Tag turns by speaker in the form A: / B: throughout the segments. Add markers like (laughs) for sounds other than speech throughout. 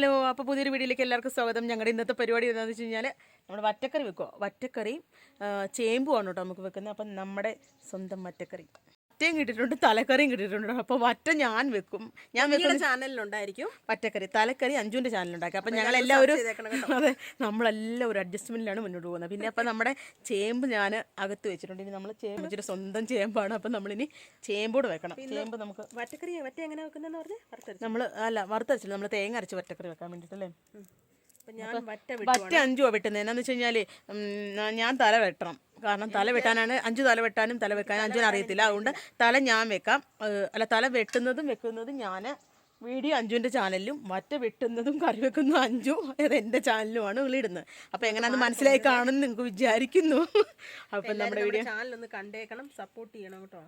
A: Hello അപ്പോൾ പുതിയൊരു വീഡിയോയിലേക്ക് എല്ലാവർക്കും സ്വാഗതം. ഞങ്ങളുടെ ഇന്നത്തെ പരിപാടി എന്താണെന്ന് വെച്ച് കഴിഞ്ഞാൽ നമ്മൾ വറ്റക്കറി വെക്കുക വറ്റക്കറി ചേമ്പുമാണ് കേട്ടോ നമുക്ക് വെക്കുന്നത്. അപ്പം നമ്മുടെ സ്വന്തം വറ്റക്കറി. വറ്റയും കിട്ടിയിട്ടുണ്ട് തലക്കറിയും കിട്ടിയിട്ടുണ്ട്. അപ്പോൾ വറ്റ ഞാൻ വെക്കും. ഞാൻ വെക്കുന്ന
B: ചാനലിലുണ്ടായിരിക്കും.
A: പറ്റക്കറി തലക്കറി അഞ്ചുവിന്റെ ചാനലുണ്ടാക്കി അപ്പം ഞങ്ങളെല്ലാവരും
B: എല്ലാവരും
A: അതെ നമ്മളെല്ലാം ഒരു അഡ്ജസ്റ്റ്മെന്റിലാണ് മുന്നോട്ട് പോകുന്നത്. പിന്നെ അപ്പം നമ്മുടെ ചേമ്പ് ഞാൻ അകത്ത് വെച്ചിട്ടുണ്ട്. ഇനി നമ്മൾ ചേമ്പ് വെച്ചിട്ട് സ്വന്തം ചേമ്പാണ്. അപ്പം നമ്മളിനി ചേമ്പോട് വെക്കണം. ചേമ്പ് നമുക്ക്
B: വറ്റക്കറി വറ്റ എങ്ങനെ വെക്കുന്നതെന്ന് പറഞ്ഞ് വറുത്തരച്ചു?
A: നമ്മൾ അല്ല വറുത്തരച്ചില്ല. നമ്മൾ തേങ്ങ അരച്ച് വറ്റക്കറി വെക്കാൻ വേണ്ടിയിട്ടല്ലേ
B: അപ്പം ഞാൻ വറ്റ
A: അഞ്ചുവാ വെട്ടുന്നത് എന്നാന്ന് വെച്ച് കഴിഞ്ഞാൽ ഞാൻ തല വെട്ടണം. കാരണം തല വെട്ടാനാണ് അഞ്ചു തല വെട്ടാനും തല വെക്കാനും അഞ്ചിനും അറിയത്തില്ല. അതുകൊണ്ട് തല ഞാൻ വെക്കാം. അല്ല തല വെട്ടുന്നതും വെക്കുന്നതും ഞാൻ വീഡിയോ അഞ്ചുവിന്റെ ചാനലിലും വറ്റ വെട്ടുന്നതും കറി വെക്കുന്നതും അഞ്ചു അത് എന്റെ ചാനലുമാണ് വിളിയിടുന്നത് അപ്പോൾ എങ്ങനെയാന്ന് മനസ്സിലായി കാണുമെന്ന് നിങ്ങൾക്ക് വിചാരിക്കുന്നു. അപ്പം നമ്മുടെ വീഡിയോ
B: ചാനൽ ഒന്ന് കണ്ടേക്കണം സപ്പോർട്ട് ചെയ്യണം കേട്ടോ.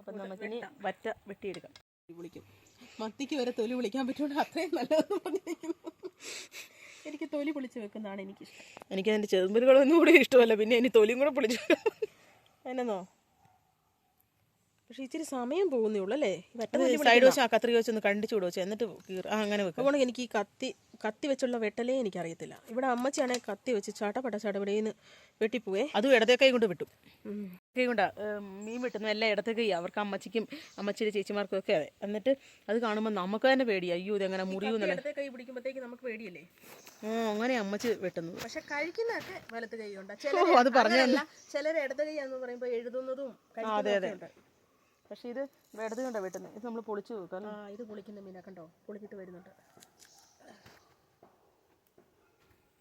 A: അപ്പം നമുക്കിനി വറ്റ വെട്ടിയെടുക്കാം.
B: വിളിക്കും. മത്തിക്ക് വരെ തൊലി വിളിക്കാൻ പറ്റുകൊണ്ട് അത്രയും നല്ലതെന്ന് പറഞ്ഞിരിക്കുന്നു. എനിക്ക് തൊലി പൊളിച്ച് വെക്കുന്നതാണ് എനിക്കിഷ്ടം.
A: എനിക്ക് അതിന്റെ ചെറുമ്പലുകളൊന്നും കൂടി ഇഷ്ടമല്ല. പിന്നെ ഇനി തൊലിയും കൂടെ പൊളിച്ചു
B: എന്നോ പക്ഷെ ഇച്ചിരി സമയം പോകുന്നേ ഉള്ളൂ അല്ലേ?
A: സൈഡ് വെച്ചാൽ ആ കത്രിക വെച്ചൊന്ന് കണ്ടിച്ചു വിടുവോ? എന്നിട്ട് ആ അങ്ങനെ വെക്കും.
B: അതുകൊണ്ട് എനിക്ക് ഈ കത്തി കത്തി വെച്ചുള്ള വെട്ടലേ എനിക്കറിയത്തില്ല. ഇവിടെ അമ്മച്ചിയാണെങ്കിൽ കത്തി വെച്ച് ചാട്ടപ്പട്ട ചടപടേന്ന് വെട്ടിപ്പോവേ.
A: അതും ഇടത്തെ കൈ കൊണ്ട് വിട്ടു. കൈ കൊണ്ടാ മീൻ വെട്ടുന്ന എല്ലാം ഇടത്തെ കൈ അവർക്ക് അമ്മച്ചിക്കും അമ്മച്ചിയുടെ ചേച്ചിമാർക്കും ഒക്കെ അതെ. എന്നിട്ട് അത് കാണുമ്പോൾ നമുക്ക് തന്നെ പേടി അയ്യോ ഇതെങ്ങനെ മുറിയൂ
B: ഇടത്തെ കൈ പിടിക്കുമ്പോഴത്തേക്ക് നമുക്ക് പേടിയല്ലേ?
A: ഓ അങ്ങനെ അമ്മച്ചി വെട്ടുന്നത്.
B: പക്ഷെ കഴിക്കുന്നതൊക്കെ വലത്ത് കൈ
A: ഓ, അത് പറഞ്ഞല്ല
B: ചിലർ ഇടത്തെ കൈ എന്ന് പറയുമ്പോൾ എഴുതുന്നതും
A: അതെ അതെ.
B: ഉണ്ട്
A: പക്ഷെ ഇത് ഇടത് കണ്ടാ വെട്ടുന്നത് ഇത് നമ്മൾ പൊളിച്ചു വെക്കാം
B: ആ ഇത് പൊളിക്കുന്ന മീനാ കണ്ടോ? പൊളിച്ചിട്ട് വരുന്നുണ്ട്.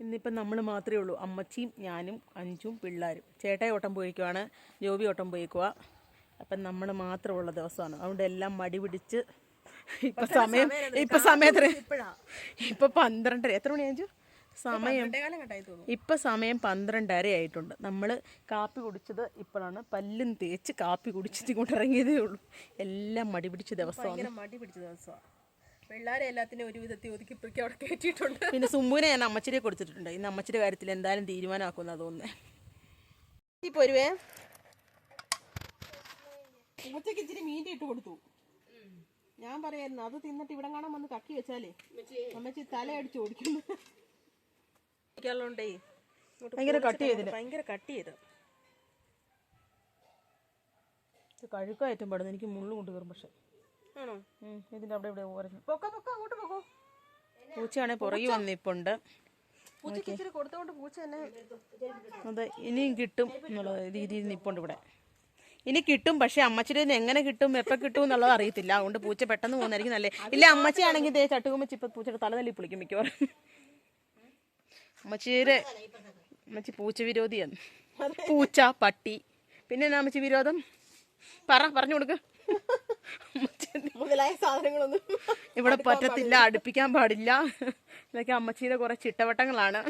A: ഇന്നിപ്പം നമ്മൾ മാത്രമേ ഉള്ളൂ. അമ്മച്ചിയും ഞാനും അഞ്ചും പിള്ളേരും. ചേട്ടായി ഓട്ടം പോയിക്കുവാണ് ജോബി ഓട്ടം പോയിക്കുക അപ്പം നമ്മൾ മാത്രമുള്ള ദിവസമാണ്. അതുകൊണ്ട് എല്ലാം മടി പിടിച്ച് ഇപ്പം സമയം ഇപ്പം സമയത്ര
B: ഇപ്പോഴാ?
A: ഇപ്പം പന്ത്രണ്ടര. എത്ര മണി അഞ്ചു? സമയം ഇപ്പം സമയം പന്ത്രണ്ടര ആയിട്ടുണ്ട്. നമ്മൾ കാപ്പി കുടിച്ചത് ഇപ്പോഴാണ്. പല്ലും തേച്ച് കാപ്പി കുടിച്ചിട്ട് ഇങ്ങോട്ട് ഇറങ്ങിയതേ ഉള്ളൂ. എല്ലാം മടി പിടിച്ച ദിവസമാണ്.
B: മടി പിടിച്ച ദിവസമാണ്. പിള്ളേരെ എല്ലാത്തിനും ഒരു വിധത്തിൽ ഒതുക്കി പിടിക്കി അവിടെ കയറ്റിയിട്ടുണ്ട്.
A: പിന്നെ സുമ്പുവിനെ ഞാൻ അമ്മച്ചിരെ കൊടുത്തിട്ടുണ്ട്. ഇന്ന് അമ്മച്ചിയുടെ കാര്യത്തിൽ എന്തായാലും തീരുമാനമാക്കുമെന്നാണ് അതൊന്ന്
B: ഈ പോരുവേ. ഉച്ചയ്ക്ക് ഇച്ചിരി മീന്റെ ഇട്ട് കൊടുത്തു. ഞാൻ പറയായിരുന്നു അത് തിന്നിട്ട് ഇവിടെ കാണാൻ വന്ന് കക്കി വെച്ചാലേ. അമ്മച്ചി തല അടിച്ചു ഓടിക്കുന്നു
A: ഭയങ്കര കട്ട് ചെയ്തില്ല
B: ഭയങ്കര കട്ട് ചെയ്ത്
A: കഴുക്കായിട്ടും പാടുന്നു. എനിക്ക് മുള്ളു കൊണ്ട് കയറും പക്ഷെ.
B: ആണോ?
A: ഇതിന്റെ അവിടെ ഇവിടെ
B: പൊക്ക പൊക്ക അങ്ങോട്ട് പോകോ
A: പൂച്ചയാണെ പുറകെ വന്നിപ്പുണ്ട്.
B: പൂച്ചക്ക് ഇച്ചിരി കൊടുത്തോണ്ട് പൂച്ച തന്നെ
A: അത് ഇനിയും കിട്ടും എന്നുള്ള രീതിയിൽ നിപ്പുണ്ട് ഇവിടെ. ഇനി കിട്ടും പക്ഷെ അമ്മച്ചിയുടെ എങ്ങനെ കിട്ടും എപ്പോൾ കിട്ടും എന്നുള്ളത് അറിയത്തില്ല. അതുകൊണ്ട് പൂച്ച പെട്ടെന്ന് പോകുന്നതായിരിക്കും നല്ലേ ഇല്ല അമ്മച്ചിയാണെങ്കിൽ ഇതേ ചട്ടുകുമ്പച്ച് ഇപ്പം പൂച്ചയുടെ തല തല്ലി പൊളിക്കും മിക്കവാറും. അമ്മച്ചിയുടെ അമ്മച്ചി പൂച്ച വിരോധിയാണ്. പൂച്ച പട്ടി. പിന്നെ എന്നാ അമ്മച്ചി വിരോധം? പറ പറഞ്ഞു കൊടുക്ക്.
B: മുതലായ സാധനങ്ങളൊന്നും
A: ഇവിടെ പറ്റത്തില്ല അടുപ്പിക്കാൻ പാടില്ല. ഇതൊക്കെ അമ്മച്ചിയുടെ കുറെ ചിട്ടവട്ടങ്ങളാണ്.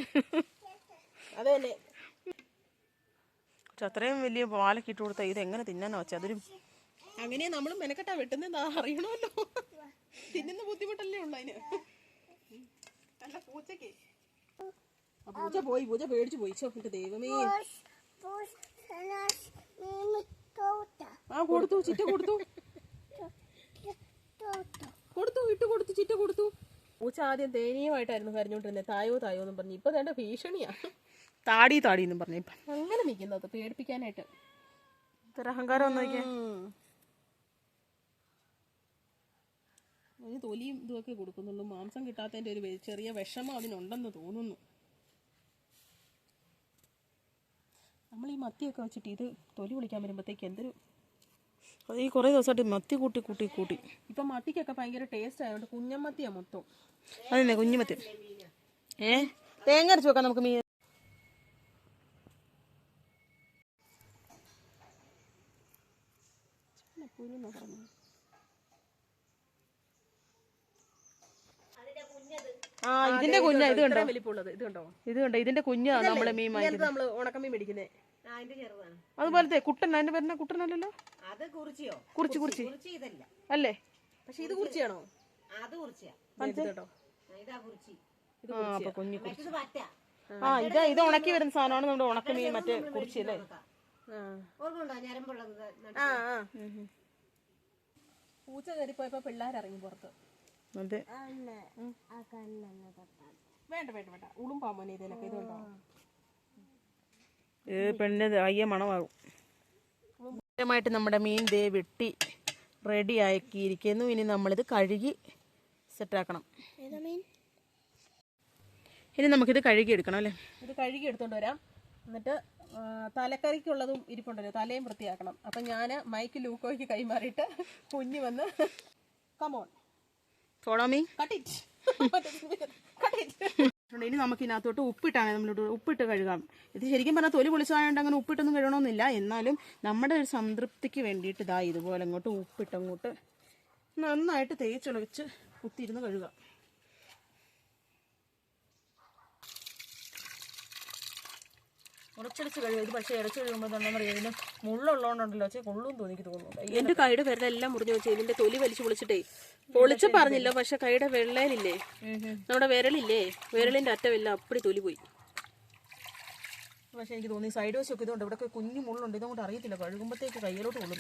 B: അത് തന്നെ
A: അത്രയും വലിയ പാലൊക്കെ ഇട്ട് കൊടുത്താൽ ഇത് എങ്ങനെ തിന്നാന്ന് വെച്ചാൽ അതൊരു
B: അങ്ങനെ നമ്മൾ മെനക്കെട്ടാ വെട്ടുന്ന അറിയണമല്ലോ. തിന്നുന്ന ബുദ്ധിമുട്ടല്ലേ ഉള്ളു അതിന്. അല്ല പൂച്ചക്ക് ആ പൂച്ച പോയി പൂച്ച പേടിച്ചു പോയി. ചോ എന്റെ ദൈവമേ. ആ കൊടുത്തു ചിറ്റ കൊടുത്തു. കൊടുത്തു ഇട്ട് കൊടുത്തു ചിറ്റ കൊടുത്തു. പൂച്ച ആദ്യം ദയനീയമായിട്ടായിരുന്നു കരഞ്ഞോണ്ടിരുന്നത് തായോ തായോ എന്നും പറഞ്ഞു. ഇപ്പൊ വേണ്ട ഭീഷണിയാ
A: താടി താടി എന്നും പറഞ്ഞു ഇപ്പൊ.
B: അങ്ങനെ നിൽക്കുന്നത് പേടിപ്പിക്കാനായിട്ട്.
A: ഇത്ര അഹങ്കാരം ഒന്ന് നോക്കിയാ.
B: അതിന് തൊലിയും ഇതുമൊക്കെ കൊടുക്കുന്നുള്ളൂ. മാംസം കിട്ടാത്തതിന്റെ ഒരു ചെറിയ വിഷമം അതിനുണ്ടെന്ന് തോന്നുന്നു. നമ്മൾ ഈ മത്തിയൊക്കെ വെച്ചിട്ട് ഇത് തൊലി വിളിക്കാൻ വരുമ്പോഴത്തേക്ക് എന്തൊരു
A: ഈ കുറേ ദിവസമായിട്ട് മത്തി കൂട്ടി കൂട്ടി കൂട്ടി.
B: ഇപ്പം മത്തിക്കൊക്കെ ഭയങ്കര ടേസ്റ്റ് ആയതുകൊണ്ട് കുഞ്ഞമ്മത്തിയാ മൊത്തം.
A: അതന്നെ കുഞ്ഞുമത്തി. ഏ? തേങ്ങ അരച്ച് വെക്കാം നമുക്ക് മീൻ. ആ ഇതിന്റെ കുഞ്ഞാ ഇത് കണ്ടോ
B: ഇത് കണ്ടോ?
A: ഇത് കണ്ടോ ഇതിന്റെ കുഞ്ഞാ നമ്മളെ മീൻ
B: നമ്മൾ ഉണക്കമീൻ മേടിക്കുന്നേ?
A: അതുപോലത്തെ കുട്ടൻ അതിന്റെ പേരിനെ കുട്ടനല്ലല്ലോ?
C: അത് കുറിച്ചിയോ?
A: കുറിച്ച് കുറിച്ച്
C: കുറിച്ചി. ഇതല്ല.
A: അല്ലേ?
B: പക്ഷെ ഇത് കുറിച്ചാണോ?
C: അത് കുറിച്ചിയാ
B: ഇത് കേട്ടോ
C: ഇതാ കുറിച്ചി.
A: ആ അപ്പൊ കുഞ്ഞു കുറിച്ച്.
C: ഇത്
A: ആ ഇത് ഇത് ഉണക്കി വരുന്ന സാധനമാണ് നമ്മുടെ ഉണക്കമീൻ മറ്റേ കുറിച്ച് അല്ലേ?
B: പൂച്ച കയറിപ്പോയപ്പോ പോയപ്പോ ഇറങ്ങി പുറത്ത്.
A: അതെ.
B: വേണ്ട വേണ്ട വേണ്ട. ഉളുമ്പാ മോനെ ഇതിലൊക്കെ ഇതുണ്ടോ
A: പെണ്ണിന് അയ്യ മണമാകും. നമ്മുടെ മീൻ ദേ വെട്ടി റെഡി ആക്കിയിരിക്കുന്നു. ഇനി നമ്മളിത് കഴുകി സെറ്റാക്കണം ഇനി നമുക്കിത് കഴുകി എടുക്കണം അല്ലേ?
B: ഇത് കഴുകി എടുത്തോണ്ട് വരാം. എന്നിട്ട് തലക്കറിക്കുള്ളതും ഇരിപ്പുണ്ടല്ലോ തലയും വൃത്തിയാക്കണം. അപ്പം ഞാൻ മൈക്ക് ലൂക്കോയ്ക്ക് കൈമാറിയിട്ട് കുഞ്ഞു വന്ന് come on
A: follow me
B: cut it cut it
A: ഇനി നമുക്ക് ഇതിനകത്തോട്ട് ഉപ്പിട്ടാണ് നമ്മളിട്ട് ഉപ്പിട്ട് കഴുകാം. ഇത് ശരിക്കും പറഞ്ഞാൽ തൊലി പൊളിച്ചതായതുകൊണ്ട് അങ്ങനെ ഉപ്പിട്ടൊന്നും കഴുകണമെന്നില്ല. എന്നാലും നമ്മുടെ ഒരു സംതൃപ്തിക്ക് വേണ്ടിയിട്ട് ഇതാ ഇതുപോലെ അങ്ങോട്ട് ഉപ്പിട്ട് അങ്ങോട്ട് നന്നായിട്ട് തേച്ചൊളിച്ച് കുത്തിയിരുന്ന് കഴുകാം. ഉറച്ചടിച്ച് കഴിയും. ഇത് പക്ഷേ ഇറച്ചി കഴിയുമ്പോൾ തന്നെ പറയും ഇതിന് മുള്ളുള്ളതുകൊണ്ടുണ്ടല്ലോ. പക്ഷേ കൊള്ളും തോന്നിക്ക് തോന്നുന്നു.
B: എന്റെ കൈയുടെ വിരലെല്ലാം മുറിഞ്ഞു വെച്ചാൽ ഇതിന്റെ തൊലി വലിച്ചു പൊളിച്ചിട്ടേ പൊളിച്ച് പറഞ്ഞില്ല പക്ഷെ കൈയുടെ വെള്ളയിലില്ലേ? നമ്മുടെ വിരലില്ലേ? വിരലിന്റെ അറ്റമെല്ലാം അപ്പടി തൊലി പോയി.
A: പക്ഷെ എനിക്ക് തോന്നി സൈഡ് വശമൊക്കെ ഇതുകൊണ്ട് ഇവിടെ കുഞ്ഞു മുള്ളുണ്ട്. ഇതുകൊണ്ട് അറിയത്തില്ല. കഴുകുമ്പോഴത്തേക്ക് കയ്യിലോട്ട് കൊള്ളും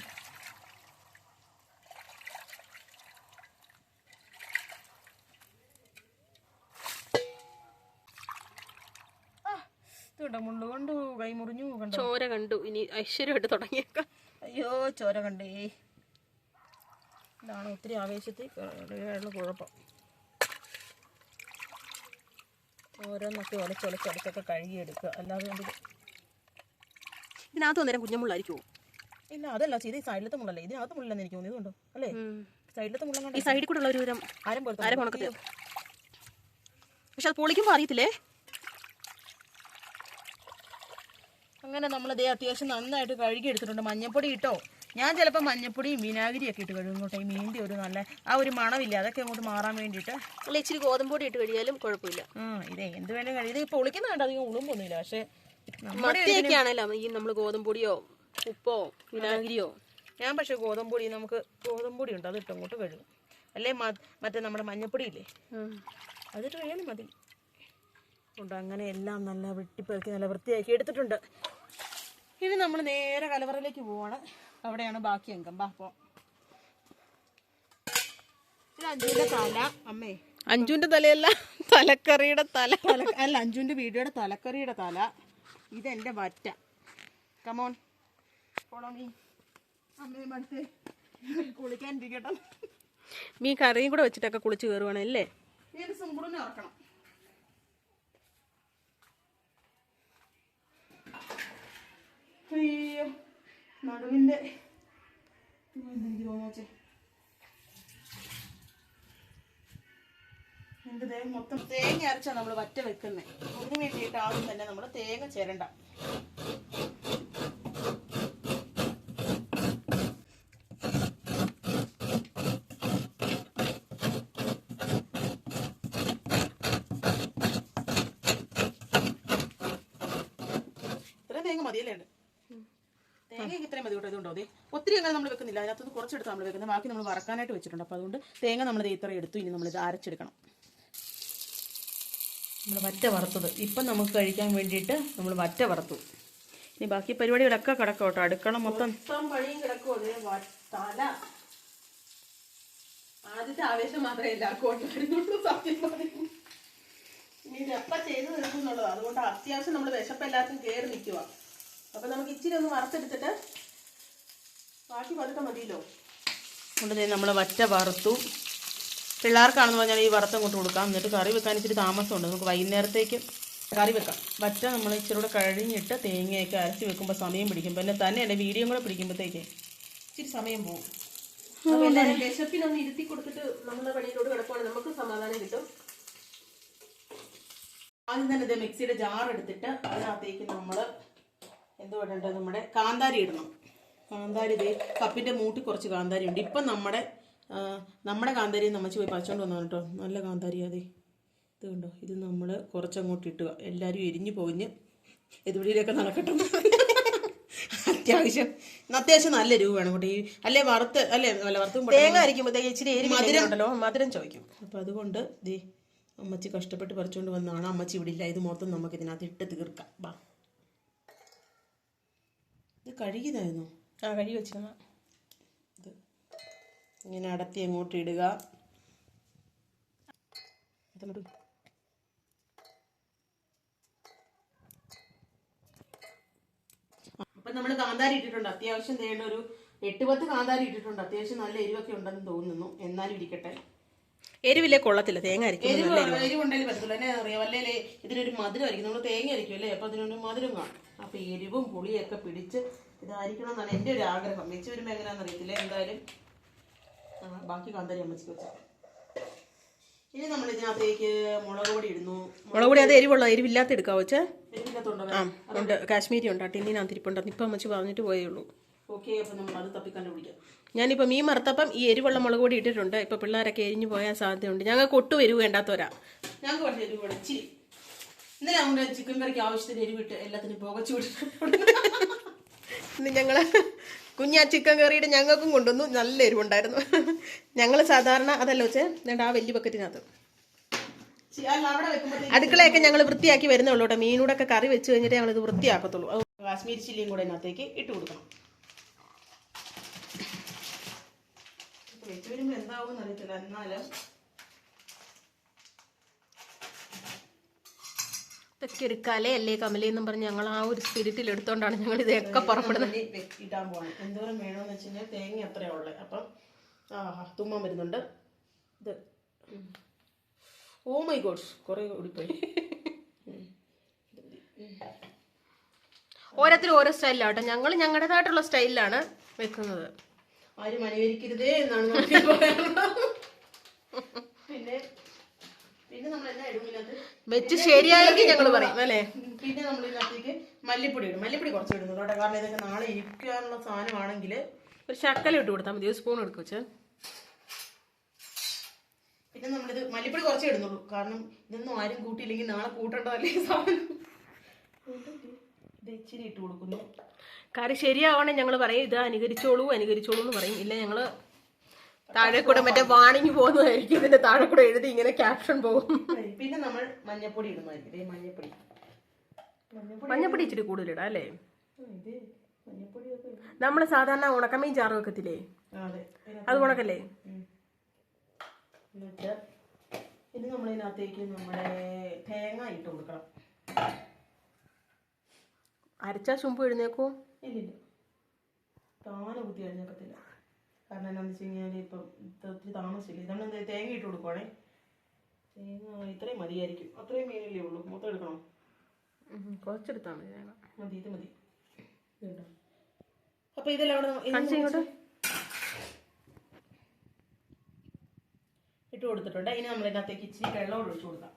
A: കണ്ടോ മുള്ളു കണ്ടു കൈ മുറിഞ്ഞു കണ്ടു.
B: ചോര കണ്ടു. ഇനി ഐശ്വര്യമായിട്ട് തുടങ്ങിയേക്കാം.
A: അയ്യോ ചോര കണ്ടേ. ഇതാണ് ഒത്തിരി ആവേശത്തിൽ കുഴപ്പം. ഓരോന്നൊക്കെ കഴുകി കഴുകിയെടുക്കുക. അല്ലാതെ കൊണ്ട് ഇത്?
B: ഇതിനകത്ത് വന്നേരം കുഞ്ഞമുള്ളായിരിക്കും
A: ഇല്ല അതല്ല. ഇത് സൈഡിലത്തെ മുള്ളല്ലേ? ഇതിനകത്ത് മുള്ളെന്ന് എനിക്ക് തോന്നിയത് തോന്നിയതുണ്ടോ അല്ലേ? സൈഡിലത്തെ മുള്ളി
B: ഈ സൈഡിൽ കൂടെ ഉള്ള ഒരു അര ഉണക്കത്തെ പക്ഷെ അത് പൊളിക്കുമ്പോൾ അറിയത്തില്ലേ?
A: അങ്ങനെ നമ്മൾ ദേ അത്യാവശ്യം നന്നായിട്ട് കഴുകി എടുത്തിട്ടുണ്ട് മഞ്ഞപ്പൊടി ഇട്ടോ? ഞാൻ ചിലപ്പോൾ മഞ്ഞപ്പൊടിയും വിനാഗിരിയൊക്കെ ഇട്ട് കഴുകും കേട്ടോ. ഈ മീന്റെ ഒരു നല്ല ആ ഒരു മണമില്ല? അതൊക്കെ അങ്ങോട്ട് മാറാൻ വേണ്ടിയിട്ട്.
B: അല്ല ഇച്ചിരി ഗോതമ്പൊടി ഇട്ട് കഴിയാലും കുഴപ്പമില്ല.
A: ആ ഇതേ എന്ത് വേണേലും കഴിയും ഇത് പൊളിക്കുന്ന കണ്ട? അധികം ഉളുമ്പൊന്നുമില്ല പക്ഷേ
B: മത്തിയൊക്കെ ആണല്ലോ ഈ നമ്മൾ ഗോതമ്പൊടിയോ ഉപ്പോ വിനാഗിരിയോ?
A: ഞാൻ പക്ഷേ ഗോതമ്പൊടി നമുക്ക് ഗോതമ്പൊടി ഉണ്ട്. അതിട്ട് അങ്ങോട്ട് കഴുകും. അല്ലേ മറ്റേ നമ്മുടെ മഞ്ഞപ്പൊടി ഇല്ലേ അതിട്ട് കഴിയാലും മതി. ഉണ്ട്. അങ്ങനെ എല്ലാം നല്ല വെട്ടിപ്പെറുക്കി നല്ല വൃത്തിയാക്കി എടുത്തിട്ടുണ്ട്. ഇനി നമ്മൾ നേരെ കലവറയിലേക്ക് പോവാണ്. അവിടെയാണ് ബാക്കി അംഗം. ബാ പോ. ഇത് അഞ്ജുവിന്റെ തല. അമ്മേ.
B: അഞ്ചുവിന്റെ തലയല്ല തലക്കറിയുടെ തല.
A: അല്ല അഞ്ജുവിന്റെ വീഡിയോയുടെ തലക്കറിയുടെ തല. ഇതെന്റെ വറ്റ. കമോൺ നീ അമ്മേ മടുത്ത്. കുളിക്കാനിരിക്കട്ടെ.
B: മീൻ കറിയും കൂടെ വെച്ചിട്ടൊക്കെ കുളിച്ച് കയറുവാണല്ലേ
A: സുമ്പുറിനെ ഇറക്കണം അയ്യോ നടുവിന്റെ എനിക്ക് തോന്നുവച്ചേ ദേഹം മൊത്തം തേങ്ങ അരച്ചാണ് നമ്മൾ വറ്റ വെക്കുന്നത് അതിന് വേണ്ടിയിട്ട് ആദ്യം തന്നെ നമ്മൾ തേങ്ങ ചിരണ്ട ഇത്രയും തേങ്ങ മതിയല്ലേ ഉണ്ട് തേങ്ങ ഇത്രയും മതി കേട്ടോ ഇതുണ്ടോ? അതെ ഒത്തിരി അങ്ങനെ നമ്മൾ വെക്കുന്നില്ല. അതിനകത്തുനിന്ന് കുറച്ചെടുത്ത് നമ്മൾ വെക്കുന്നത്. ബാക്കി നമ്മൾ വറക്കാനായിട്ട് വെച്ചിട്ടുണ്ട്. അപ്പോൾ അതുകൊണ്ട് തേങ്ങ നമ്മൾ ഇത്ര എടുത്തു. ഇനി നമ്മളിത് അരച്ചെടുക്കണം. നമ്മൾ വറ്റ വറുത്തത്. ഇപ്പം നമുക്ക് കഴിക്കാൻ വേണ്ടിയിട്ട് നമ്മൾ വറ്റ വറുത്തു. ഇനി ബാക്കി പരിപാടികളൊക്കെ കിടക്കും കേട്ടോ. അടുക്കള മൊത്തം പണിയും കിടക്കും. തല. ആദ്യത്തെ ആവേശം മാത്രമേ എല്ലാവർക്കും സത്യം പറയും ഇനി ഇത് എപ്പോൾ ചെയ്ത് തീർക്കുന്നുള്ളത് അതുകൊണ്ട് അത്യാവശ്യം നമ്മൾ വിശപ്പ് കയറി നിൽക്കുക അപ്പം നമുക്ക് ഇച്ചിരി ഒന്ന് വറുത്തെടുത്തിട്ട് ബാക്കി വറുത്താൽ മതിയല്ലോ. അതുകൊണ്ട് നമ്മൾ വറ്റ വറുത്തു. പിള്ളേർക്കാണെന്ന് പറഞ്ഞാൽ ഈ വറുത്തം കൊണ്ട് കൊടുക്കാം. എന്നിട്ട് കറി വെക്കാൻ ഇച്ചിരി താമസമുണ്ട്. നമുക്ക് വൈകുന്നേരത്തേക്ക് കറി വെക്കാം. വറ്റ നമ്മൾ ഇച്ചിരി കൂടെ കഴിഞ്ഞിട്ട് തേങ്ങയൊക്കെ അരച്ച് വെക്കുമ്പോൾ സമയം പിടിക്കും. പിന്നെ തന്നെ എന്റെ വീഡിയോ കൂടെ പിടിക്കുമ്പോഴത്തേക്ക് ഇച്ചിരി സമയം പോകും.
B: വിശപ്പിനൊന്ന് ഇരുത്തി കൊടുത്തിട്ട് നമ്മുടെ പണിയിലോട് കിടക്കുവാണെങ്കിൽ നമുക്ക് സമാധാനം കിട്ടും.
A: ആദ്യം തന്നെ ഇത് മിക്സിയുടെ ജാർ എടുത്തിട്ട് അതിനകത്തേക്ക് നമ്മൾ എന്തോ ഇടേണ്ടത് നമ്മുടെ കാന്താരി ഇടണം. കാന്താരി ഇതേ കപ്പിന്റെ മൂട്ടി കുറച്ച് കാന്താരി ഉണ്ട്. ഇപ്പം നമ്മുടെ നമ്മുടെ കാന്താരി നമ്മച്ച് പോയി പറിച്ചോണ്ട് വന്നു കേട്ടോ നല്ല കാന്താരി അതെ ഇത് കണ്ടോ? ഇത് നമ്മൾ കുറച്ചങ്ങോട്ട് ഇട്ടുക എല്ലാവരും എരിഞ്ഞു പോഞ്ഞ് എതുവഴിയിലൊക്കെ നടക്കട്ടെ. അത്യാവശ്യം ഇന്ന് അത്യാവശ്യം നല്ല രൂപ വേണം കേട്ടോ. അല്ലേ വറുത്ത് അല്ലേ അല്ല വറുത്തും
B: തേങ്ങ അരിക്കുമ്പോഴത്തേക്ക് ഇച്ചിരി എരി മധുരം. ഉണ്ടല്ലോ മധുരം ചോദിക്കും.
A: അപ്പം അതുകൊണ്ട് ദേ അമ്മച്ചി കഷ്ടപ്പെട്ട് പറിച്ചുകൊണ്ട് വന്നതാണ്. അമ്മച്ചി ഇവിടെ ഇല്ല. ഇത് മൊത്തം നമുക്ക് ഇതിനകത്ത് ഇട്ട് തീർക്കാം. ബാ. ഇത് കഴുകിയതായിരുന്നു?
B: ആ കഴുകി വെച്ചാ
A: ഇത് ഇങ്ങനെ അടത്തി അങ്ങോട്ട് ഇടുക. അപ്പം നമ്മൾ കാന്താരി ഇട്ടിട്ടുണ്ട്. അത്യാവശ്യം തേണ്ട ഒരു എട്ട് പത്ത് കാന്താരി ഇട്ടിട്ടുണ്ട്. അത്യാവശ്യം നല്ല എരിവൊക്കെ ഉണ്ടെന്ന് തോന്നുന്നു. എന്നാലും ഇരിക്കട്ടെ.
B: എരിവില്ലേ കൊള്ളത്തില്ല. തേങ്ങ അരിക്കും
A: എരിവ് എരിവുണ്ടെങ്കിൽ പറ്റത്തില്ല എന്നെ അറിയാം. അല്ലേ ഇതിനൊരു മധുരം ആയിരിക്കും. നമ്മൾ തേങ്ങ അരിക്കും അല്ലേ? അപ്പൊ അതിനൊരു മധുരം കാണും. അപ്പൊ എരിവും പുളിയൊക്കെ പിടിച്ച് ഇതായിരിക്കണം എന്നാണ് എന്റെ ഒരു ആഗ്രഹം. വെച്ച് വരുമ്പോൾ എങ്ങനെയാണെന്ന് അറിയത്തില്ല? എന്തായാലും ബാക്കി കാന്താരി അമ്മച്ചിക്ക് വെച്ചാൽ ഇനി നമ്മൾ ഇതിനകത്തേക്ക് മുളക് പൊടി ഇടുന്നു.
B: മുളക് പൊടി അത് എരിവുള്ള എരിവില്ലാത്ത എടുക്കാവോ വെച്ചാ ആ ഉണ്ട്. കാശ്മീരി ഉണ്ട്. ആ ഞാൻ ഇരിപ്പുണ്ട് ഇപ്പം അമ്മച്ച് പറഞ്ഞിട്ട് പോയേ ഉള്ളൂ
A: ഓക്കെ അപ്പൊ നമ്മൾ അത് തപ്പി കണ്ടുപിടിക്കാം
B: ഞാനിപ്പോൾ മീൻ മറുത്തപ്പം ഈ എരിവുള്ള മുളക് പൊടി ഇട്ടിട്ടുണ്ട്. ഇപ്പോൾ പിള്ളേരൊക്കെ എരിഞ്ഞു പോയാൽ സാധ്യതയുണ്ട്. ഞങ്ങൾക്ക് ഒട്ടും എരിവ് വേണ്ടാത്തവരാ.
A: ഞങ്ങൾക്ക് കുറച്ച് എരിവ് വേണം ഇച്ചിരി ഇന്നലെ നമ്മുടെ ചിക്കൻ കറിക്ക് ആവശ്യത്തിന് എരിവിട്ട് എല്ലാത്തിനും പുകച്ചു വിട്ടിട്ടുണ്ട്
B: ഇന്ന് ഞങ്ങൾ കുഞ്ഞാ ചിക്കൻ കറിയുടെ ഞങ്ങൾക്കും കൊണ്ടുവന്നു. നല്ല എരിവുണ്ടായിരുന്നു. ഞങ്ങൾ സാധാരണ അതല്ല വെച്ചേ വേണ്ട ആ വലിയ ബക്കറ്റിനകത്ത്.
A: ചി-
B: അടുക്കളയൊക്കെ ഞങ്ങൾ വൃത്തിയാക്കി വരുന്നുള്ളൂ കേട്ടോ. മീനൂടൊക്കെ കറി വെച്ച് കഴിഞ്ഞിട്ട് ഞങ്ങളിത് വൃത്തിയാക്കത്തുള്ളൂ. അത്
A: കാശ്മീരി ചില്ലിയും കൂടെ ഇതിനകത്തേക്ക് ഇട്ട് കൊടുക്കണം. വെച്ച് വരുമ്പോൾ എന്താവും എന്നറിയത്തില്ല എന്നാലും
B: ഇതൊക്കെ ഒരു കലയല്ലേ കമലയെന്നും പറഞ്ഞ് ഞങ്ങൾ ആ ഒരു സ്പിരിറ്റിൽ എടുത്തോണ്ടാണ് ഞങ്ങൾ ഇതൊക്കെ പുറപ്പെടുന്നത്.
A: ഇടാൻ പോകണം എന്തോരം വേണമെന്ന് വെച്ച് കഴിഞ്ഞാൽ തേങ്ങ അത്രേ ഉള്ളത് അപ്പം തുമ്മാൻ വരുന്നുണ്ട്. ഇത്. ഓ മൈ ഗോഡ് കുറേ ഓടിപ്പോയി.
B: ഓരോരുത്തരും ഓരോ സ്റ്റൈലിലാട്ടോ ഞങ്ങൾ ഞങ്ങളുടേതായിട്ടുള്ള സ്റ്റൈലിലാണ് വെക്കുന്നത്.
A: ആരും അനുകരിക്കരുതേ എന്നാണ് (laughs) പിന്നെ പിന്നെ നമ്മൾ എന്നാ ഇടും
B: വെച്ച് ശരിയായെങ്കിൽ ഞങ്ങൾ പറയും. അല്ലേ?
A: പിന്നെ നമ്മൾ ഇതിനകത്തേക്ക് മല്ലിപ്പൊടി ഇടും. മല്ലിപ്പൊടി കുറച്ച് ഇടുന്നു കേട്ടോ. കാരണം ഇതൊക്കെ നാളെ ഇരിക്കാനുള്ള സാധനമാണെങ്കിൽ
B: ഒരു ശക്കല ഇട്ട് കൊടുത്താൽ മതി. ഒരു സ്പൂൺ എടുക്കും വെച്ച്.
A: പിന്നെ നമ്മളിത് മല്ലിപ്പൊടി കുറച്ച് ഇടുന്നുള്ളൂ. കാരണം ഇതൊന്നും ആരും കൂട്ടിയില്ലെങ്കിൽ നാളെ കൂട്ടേണ്ടതല്ലേ സാധനം? ഇത് ഇച്ചിരി ഇട്ട് കൊടുക്കുന്നു.
B: കാര്യം ശരിയാവണേ ഞങ്ങൾ പറയും. ഇത് അനുകരിച്ചോളൂ അനുകരിച്ചോളൂ എന്ന് പറയും. ഇല്ല ഞങ്ങൾ താഴെ കൂടെ മറ്റേ വാണിങ് പോകുന്നതായിരിക്കും. ഇതിന്റെ താഴെ കൂടെ എഴുതി ഇങ്ങനെ ക്യാപ്ഷൻ പോകും.
A: പിന്നെ നമ്മൾ മഞ്ഞപ്പൊടി ഇടുന്നതായിരിക്കും ഇതേ മഞ്ഞപ്പൊടി. മഞ്ഞപ്പൊടി
B: ഇച്ചിരി കൂടുതലിടാം അല്ലേ? നമ്മൾ സാധാരണ ഉണക്കമീൻ ചാറ് വെക്കത്തില്ലേ?
A: അതെ.
B: ഉണക്കല്ലേ?
A: നമ്മൾ ഇതിനകത്തേക്ക് നമ്മുടെ തേങ്ങ ഇട്ട് കൊടുക്കണം.
B: അരച്ചാ ചുമ്പ് എഴുന്നേക്കോ.
A: ഇല്ലില്ല. താനെ കുത്തി കഴിഞ്ഞേക്കത്തില്ല കാരണം എന്താണെന്ന് വെച്ച് കഴിഞ്ഞാൽ ഇപ്പം ഒത്തിരി താമസിച്ചില്ല ഇതാണ് തേങ്ങ ഇട്ട് കൊടുക്കുവാണേ. തേങ്ങ ഇത്രയും മതിയായിരിക്കും. അത്രയും മീനല്ലേ ഉള്ളൂ. മൊത്തം എടുക്കണം?
B: കുറച്ചെടുത്താൽ മതി തേങ്ങ.
A: മതി ഇത് മതി. ഇതുണ്ടോ അപ്പൊ ഇതെല്ലാം കൂടെ നമ്മ- ഇത്
B: കാണിച്ച് ഇങ്ങോട്ട്.
A: ഇട്ട് കൊടുത്തിട്ടുണ്ട്. ഇനി നമ്മൾ ഇതിനകത്തേക്ക് ഇച്ചിരി വെള്ളം ഒഴിച്ചു കൊടുക്കാം.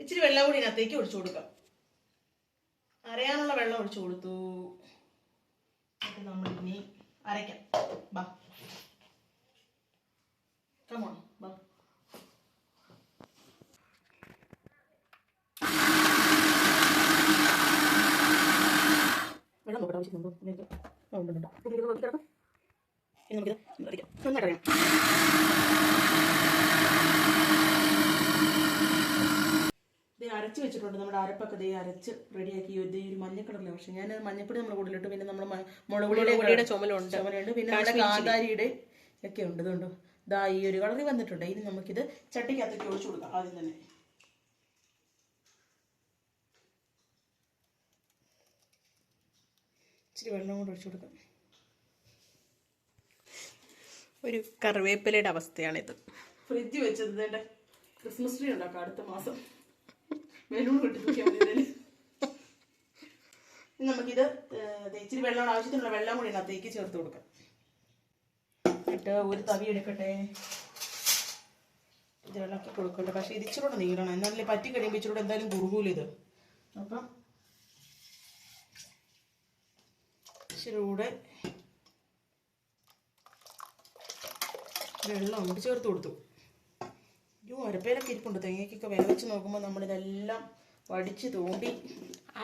A: ഇച്ചിരി വെള്ളം കൂടി ഇതിനകത്തേക്ക് ഒഴിച്ചു കൊടുക്കാം. അരയാനുള്ള വെള്ളം ഒഴിച്ചു കൊടുത്തു. എന്നിട്ട് നമ്മൾ ഇനി അരയ്ക്കാം. ബാ. കമോൺ ബാ. ഇതിലേക്ക്. കിടക്കാം. നന്നായിട്ട് അറിയാം ഇത് അരച്ച് വെച്ചിട്ടുണ്ട്. നമ്മുടെ അരപ്പൊക്കെ ഇതേ അരച്ച് റെഡിയാക്കി. ഇത് ഈ ഒരു മഞ്ഞ കളറിലെ പക്ഷേ ഞാൻ മഞ്ഞപ്പൊടി നമ്മൾ കൂടുതലിട്ട് പിന്നെ നമ്മൾ മുളക്
B: പൊടിയുടെ
A: പൊടിയുടെ
B: ചുമലുണ്ട്.
A: ചുമലുണ്ട്. പിന്നെ നമ്മുടെ കാന്താരിയുടെ ഒക്കെ ഉണ്ട്. ഇതുണ്ടോ. ഇതാ ഈ ഒരു കളറിൽ വന്നിട്ടുണ്ട്. ഇനി നമുക്കിത് ചട്ടിക്കകത്തേക്ക് ഒഴിച്ചു കൊടുക്കാം. ആദ്യം തന്നെ. ഇച്ചിരി വെള്ളം കൂടെ ഒഴിച്ചു കൊടുക്കാം.
B: ഒരു കറിവേപ്പിലയുടെ അവസ്ഥയാണിത്.
A: ഫ്രിഡ്ജ് വെച്ചത് ക്രിസ്മസ് ട്രീ ഉണ്ടാക്കാം അടുത്ത മാസം. ബലൂൺ കെട്ടി നമുക്കിത് ഇച്ചിരി വെള്ളം ആവശ്യത്തിനുള്ള വെള്ളം കൂടി ഇതിനകത്തേക്ക് ചേർത്ത് കൊടുക്കാം. എന്നിട്ട് ഒരു തവി എടുക്കട്ടെ. ഇത് ഇളക്കി കൊടുക്കട്ടെ. പക്ഷേ ഇത് ഇച്ചിരി കൂടെ നീളണം എന്നാലേ പറ്റി കഴിയുമ്പോൾ ഇച്ചിരി കൂടെ എന്തായാലും കുറുകൂല ഇത്. അപ്പം ഇച്ചിരി കൂടെ വെള്ളം ചേർത്ത് കൊടുത്തു. അയ്യോ അരപ്പേലൊക്കെ ഇരിപ്പുണ്ട്. തേങ്ങയ്ക്കൊക്കെ വില വെച്ച് നോക്കുമ്പോൾ നമ്മളിതെല്ലാം വടിച്ച് തോണ്ടി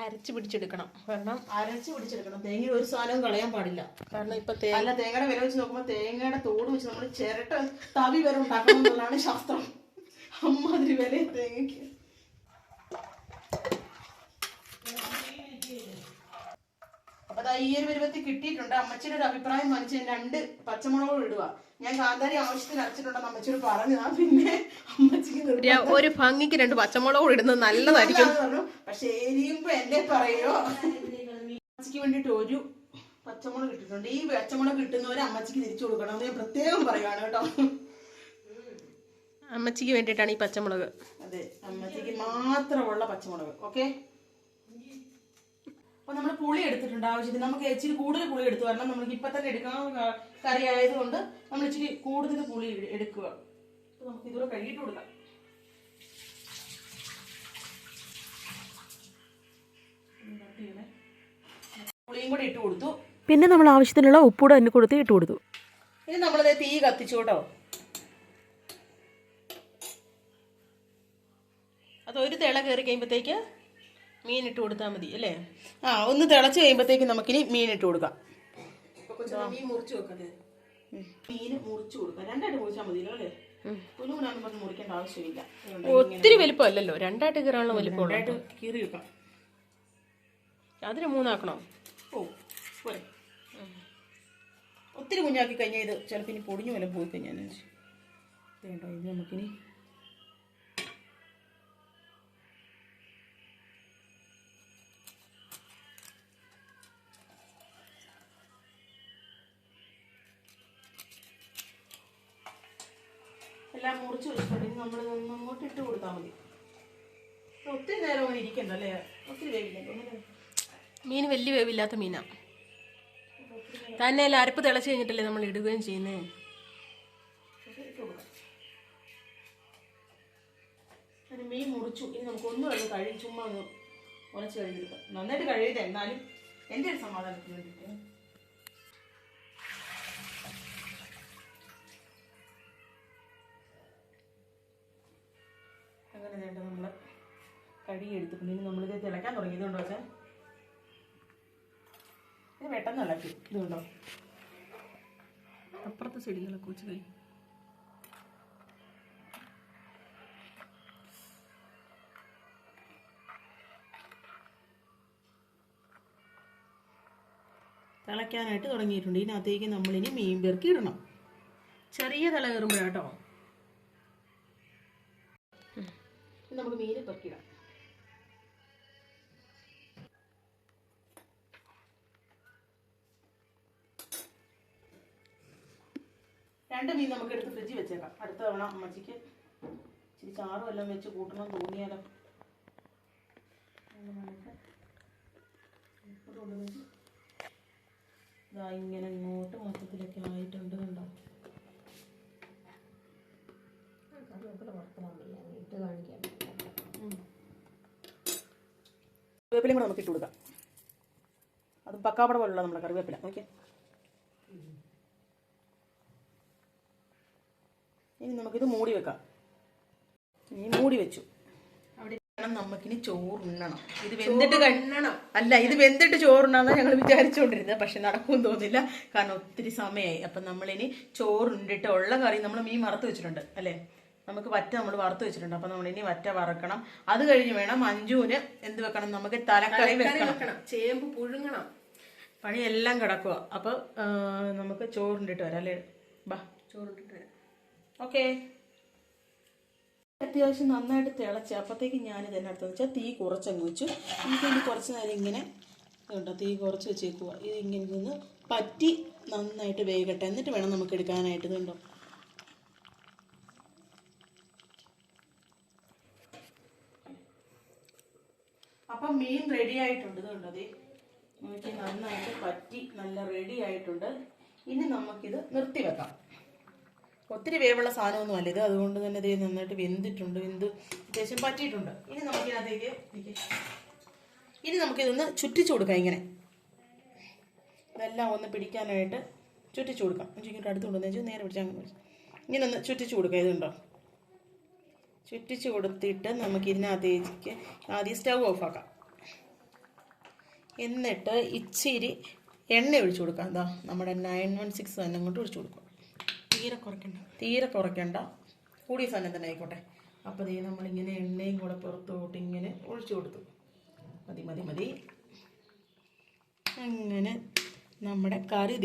B: അരച്ച് പിടിച്ചെടുക്കണം. കാരണം
A: അരച്ച് പിടിച്ചെടുക്കണം. തേങ്ങ ഒരു സാധനവും കളയാൻ പാടില്ല.
B: കാരണം ഇപ്പൊ തേങ്ങ
A: അല്ല തേങ്ങയുടെ വില വെച്ച് നോക്കുമ്പോൾ തേങ്ങയുടെ തോട് വെച്ച് നമ്മൾ ചിരട്ട തവി വരെ ഉണ്ടാക്കണം എന്നുള്ളതാണ് ശാസ്ത്രം. അമ്മാതിരി വില തേങ്ങയ്ക്ക്. അപ്പൊ ദാ ഈ ഒരു പരുവത്തിൽ കിട്ടിയിട്ടുണ്ട്. അമ്മച്ചിയുടെ ഒരു അഭിപ്രായം മനസ്സിൽ രണ്ട് പച്ചമുളകും ഇടുക. ഞാൻ കാന്താരി ആവശ്യത്തിന് അരച്ചിട്ടുണ്ടെന്ന് അമ്മച്ചിയോട് പറഞ്ഞതാ. പിന്നെ അമ്മച്ചിക്ക്
B: ഒരു ഭംഗിക്ക് രണ്ട് പച്ചമുളക് ഇടുന്നത് നല്ലതായിരിക്കും.
A: പറഞ്ഞു. പക്ഷെ എരിയുമ്പോ എന്നെ പറയോ? അമ്മച്ചിക്ക് വേണ്ടിട്ട് ഒരു പച്ചമുളക് ഇട്ടിട്ടുണ്ട്. ഈ പച്ചമുളക് കിട്ടുന്നവരെ അമ്മച്ചിക്ക് തിരിച്ചു കൊടുക്കണം ഞാൻ പ്രത്യേകം പറയുകയാണ് കേട്ടോ.
B: അമ്മച്ചിക്ക് വേണ്ടിയിട്ടാണ് ഈ പച്ചമുളക്.
A: അതെ അമ്മച്ചിക്ക് മാത്രമുള്ള പച്ചമുളക്. ഓക്കെ? അപ്പൊ നമ്മൾ പുളി എടുത്തിട്ടുണ്ട് ആവശ്യത്തിന്. നമുക്ക് ഇച്ചിരി കൂടുതൽ പുളി എടുത്തു കാരണം നമുക്ക് ഇപ്പൊ തന്നെ എടുക്കാൻ കറി ആയതുകൊണ്ട് നമ്മൾ ഇച്ചിരി കൂടുതൽ പുളി എട്- എടുക്കുക. നമുക്ക് ഇതുകൂടെ കഴുകിയിട്ട് കൊടുക്കാം. പുളിയും കൂടി ഇട്ട് കൊടുത്തു.
B: പിന്നെ നമ്മൾ ആവശ്യത്തിനുള്ള ഉപ്പൂടെ തന്നെ കൊടുത്ത് ഇട്ട് കൊടുത്തു.
A: ഇനി നമ്മളത് തീ കത്തിച്ചു കേട്ടോ.
B: അത് ഒരു തിള കയറി കഴിയുമ്പോഴത്തേക്ക് മീൻ ഇട്ട് കൊടുത്താൽ മതി അല്ലേ?
A: ആ ഒന്ന് തിളച്ച് കഴിയുമ്പോഴത്തേക്ക് നമുക്കിനി മീനിട്ട് ഇട്ട് കൊടുക്കാം
B: മീൻ മുറിച്ച് വെക്കട്ടെ?
A: മീൻ മുറിച്ചു കൊടുക്കാം. രണ്ടായിട്ട് മുറിച്ചാൽ മതിയല്ലോ അല്ലേ? കുഞ്ഞുകൂടാന്ന് പറഞ്ഞ് മുറിക്കേണ്ട ആവശ്യമില്ല.
B: ഒത്തിരി വലിപ്പമല്ലല്ലോ? രണ്ടായിട്ട് കീറാനുള്ള
A: വലിപ്പം കീറി വെക്കാം.
B: അതിന് മൂന്നാക്കണോ?
A: ഓ പോരെ. ഒത്തിരി കുഞ്ഞാക്കി കഴിഞ്ഞാൽ ഇത് ചിലപ്പോൾ ഇനി പൊടിഞ്ഞു വല്ല പോയി കഴിഞ്ഞാൽ വേണ്ടോ ഇത് നമുക്കിനി എല്ലാം മുറിച്ച് വെച്ചിട്ടുണ്ട്. ഇനി നമ്മൾ അങ്ങോട്ട് ഇട്ട് കൊടുത്താൽ മതി. ഒത്തിരി നേരം ഒന്നും ഇരിക്കണ്ട അല്ലേ ഒത്തിരി വേവില്ലല്ലോ
B: മീൻ വലിയ വേവില്ലാത്ത മീനാ. തന്നെ അല്ല അരപ്പ് തിളച്ച് കഴിഞ്ഞിട്ടല്ലേ നമ്മൾ ഇടുകയും ചെയ്യുന്നേ?
A: മീൻ മുറിച്ചു. ഇനി നമുക്ക് ഒന്നും അത് കഴുകി ചുമ്മാ ഒന്ന് ഉരച്ച് കഴുകിയെടുക്കാം നന്നായിട്ട് കഴുകിയത് എന്നാലും എന്റെ ഒരു സമാധാനത്തിന് വേണ്ടിയിട്ട്. കഴുകി എടുത്തിട്ടുണ്ട് ഇനി നമ്മളിത് തിളയ്ക്കാൻ തുടങ്ങി ഇതുണ്ടോ പക്ഷേ ഇത് പെട്ടെന്ന് ഇളക്കി ഇതുണ്ടോ
B: അപ്പുറത്തെ ചെടികളൊക്കെ വെച്ച് കഴിയും
A: തിളയ്ക്കാനായിട്ട് തുടങ്ങിയിട്ടുണ്ട്. ഇതിനകത്തേക്ക് നമ്മളിനി മീൻ പെറുക്കി ഇടണം.
B: ചെറിയ തല കയറുമ്പോഴാട്ടോ
A: നമുക്ക് മീൻ പെറുക്കിടാം രണ്ട് മീൻ നമുക്ക് എടുത്ത് ഫ്രിഡ്ജിൽ വെച്ചേക്കാം. അടുത്ത തവണ അമ്മച്ചിക്ക് ഇച്ചിരി ചാറും എല്ലാം വെച്ച് കൂട്ടണം തോന്നിയാലോ? ഇതാ ഇങ്ങനെ ഇങ്ങോട്ട് മൊത്തത്തിലൊക്കെ ആയിട്ടുണ്ട് കണ്ടോ? കറിവേപ്പിലയും കൂടെ നമുക്ക് ഇട്ട് കൊടുക്കാം. അതും പക്കാപ്പട പോലുള്ള നമ്മുടെ കറിവേപ്പില. ഓക്കെ? ഇനി നമുക്കിത് മൂടി വെക്കാം. ഇനി മൂടി വെച്ചു. അവിടെ നമുക്കിനി ചോറുണ്ണണം. ഇത് വെന്തിട്ട് കണ്ണണം അല്ല ഇത് വെന്തിട്ട് ചോറുണ്ണാന്ന് ഞങ്ങൾ വിചാരിച്ചുകൊണ്ടിരുന്നത് പക്ഷെ നടക്കുമെന്ന് തോന്നില്ല കാരണം ഒത്തിരി സമയമായി അപ്പം നമ്മളിനി ചോറുണ്ടിട്ട് ഉള്ള കറി നമ്മൾ മീൻ വറുത്ത് വെച്ചിട്ടുണ്ട് അല്ലേ? നമുക്ക് വറ്റ നമ്മൾ വറുത്ത് വെച്ചിട്ടുണ്ട്. അപ്പം നമ്മളിനി വറ്റ വറക്കണം. അത് കഴിഞ്ഞ് വേണം മഞ്ജുവിന് എന്ത് വെക്കണം? നമുക്ക് തലക്കറി വെക്കണം.
B: വെക്കണം. ചേമ്പ് പുഴുങ്ങണം.
A: പണിയെല്ലാം കിടക്കുക അപ്പോൾ നമുക്ക് ചോറുണ്ടിട്ട് വരാം അല്ലേ? ബാ.
B: ചോറുണ്ടിട്ട് വരാം.
A: ഓക്കെ. അത്യാവശ്യം നന്നായിട്ട് തിളച്ച്. അപ്പോഴത്തേക്ക് ഞാനിത് എന്നെ അടുത്തെന്ന് വെച്ചാൽ തീ കുറച്ചങ്ങ് വെച്ചു. എനിക്കതിന് കുറച്ച് നേരം ഇങ്ങനെ ഇതുണ്ടോ തീ കുറച്ച് വെച്ചേക്കുക ഇത് ഇങ്ങനെ നിന്ന് പറ്റി നന്നായിട്ട് വേകട്ടെ. എന്നിട്ട് വേണം നമുക്ക് എടുക്കാനായിട്ട്. ഇതുണ്ടോ അപ്പം മീൻ റെഡി ആയിട്ടുണ്ട്. ഇതുണ്ടോ നോക്കി നന്നായിട്ട് പറ്റി നല്ല റെഡി ആയിട്ടുണ്ട്. ഇനി നമുക്കിത് നിർത്തി വെക്കാം. ഒത്തിരി വേവുള്ള സാധനമൊന്നും അല്ല. ഇത് അതുകൊണ്ട് തന്നെ ഇത് നന്നായിട്ട് വെന്തിട്ടുണ്ട്. വെന്ത് അത്യാവശ്യം പറ്റിയിട്ടുണ്ട്. ഇനി നമുക്കിതിനകത്തേക്ക്. ഇനി നമുക്കിതൊന്ന് ചുറ്റിച്ചു കൊടുക്കാം ഇങ്ങനെ. ഇതെല്ലാം ഒന്ന് പിടിക്കാനായിട്ട് ചുറ്റിച്ചു കൊടുക്കാം. ഇങ്ങോട്ട് അടുത്ത് കൊണ്ടുവന്നു നേരെ പിടിച്ചാൽ അങ്ങനെ പിടിച്ചു. ഇങ്ങനെ ഒന്ന് ചുറ്റിച്ചു കൊടുക്കാം. ഇതുണ്ടോ? ചുറ്റിച്ചു കൊടുത്തിട്ട് നമുക്ക് ഇതിനകത്തേക്ക് ആദ്യം സ്റ്റൗ ഓഫാക്കാം എന്നിട്ട് ഇച്ചിരി എണ്ണ ഒഴിച്ചു കൊടുക്കാം. എന്താ നമ്മുടെ നയൻ വൺ സിക്സ് തന്നെ അങ്ങോട്ട് ഒഴിച്ചു കൊടുക്കും.
B: തീരെ കുറയ്ക്കണ്ട.
A: തീരെ കുറയ്ക്കണ്ട. കൂടിയ സാധനം തന്നെ ആയിക്കോട്ടെ. അപ്പോൾ ദേ നമ്മളിങ്ങനെ എണ്ണയും കൂടെ പുറത്തോട്ട് ഇങ്ങനെ ഒഴിച്ചു കൊടുത്തു. മതി മതി മതി. അങ്ങനെ നമ്മുടെ കറി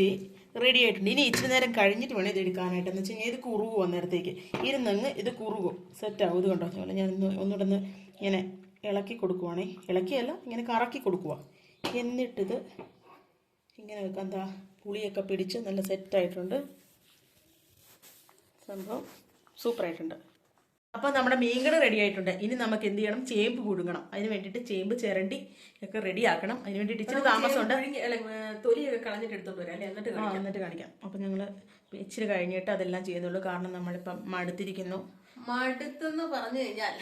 A: റെഡി ആയിട്ടുണ്ട്. ഇനി ഇച്ചിരി നേരം കഴിഞ്ഞിട്ട് വേണം ഇത് എടുക്കാനായിട്ട്. എന്ന് വെച്ച് കഴിഞ്ഞാൽ ഇത് കുറുകും അന്നേരത്തേക്ക് ഇരുന്നങ്ങ് ഇത് കുറുകും. സെറ്റാവും ഇത് കണ്ടോ അതുപോലെ ഞാൻ ഒന്ന് ഒന്നുകൂടെ ഒന്ന് ഇങ്ങനെ ഇളക്കി കൊടുക്കുവാണേ. ഇളക്കിയല്ല ഇങ്ങനെ കറക്കി കൊടുക്കുക എന്നിട്ടിത് ഇങ്ങനെ വെക്കാം. എന്താ പുളിയൊക്കെ പിടിച്ച് നല്ല സെറ്റായിട്ടുണ്ട് സംഭവം സൂപ്പറായിട്ടുണ്ട്. അപ്പോൾ നമ്മുടെ മീൻകറി റെഡി ആയിട്ടുണ്ട്. ഇനി നമുക്ക് എന്ത് ചെയ്യണം? ചേമ്പ് പുഴുങ്ങണം. അതിന് വേണ്ടിയിട്ട് ചേമ്പ് ചിരണ്ടി ഒക്കെ റെഡി ആക്കണം. അതിന് വേണ്ടിയിട്ട് ഇച്ചിരി താമസമുണ്ട്.
B: തൊലിയൊക്കെ കളഞ്ഞിട്ട് എടുത്തോണ്ട് വരാം എന്നിട്ട്
A: എന്നിട്ട് കാണിക്കാം അപ്പം ഞങ്ങൾ ഇച്ചിരി കഴിഞ്ഞിട്ട് അതെല്ലാം ചെയ്യുന്നുള്ളൂ. കാരണം നമ്മളിപ്പം മടുത്തിരിക്കുന്നു.
B: മടുത്തെന്ന് പറഞ്ഞു കഴിഞ്ഞാൽ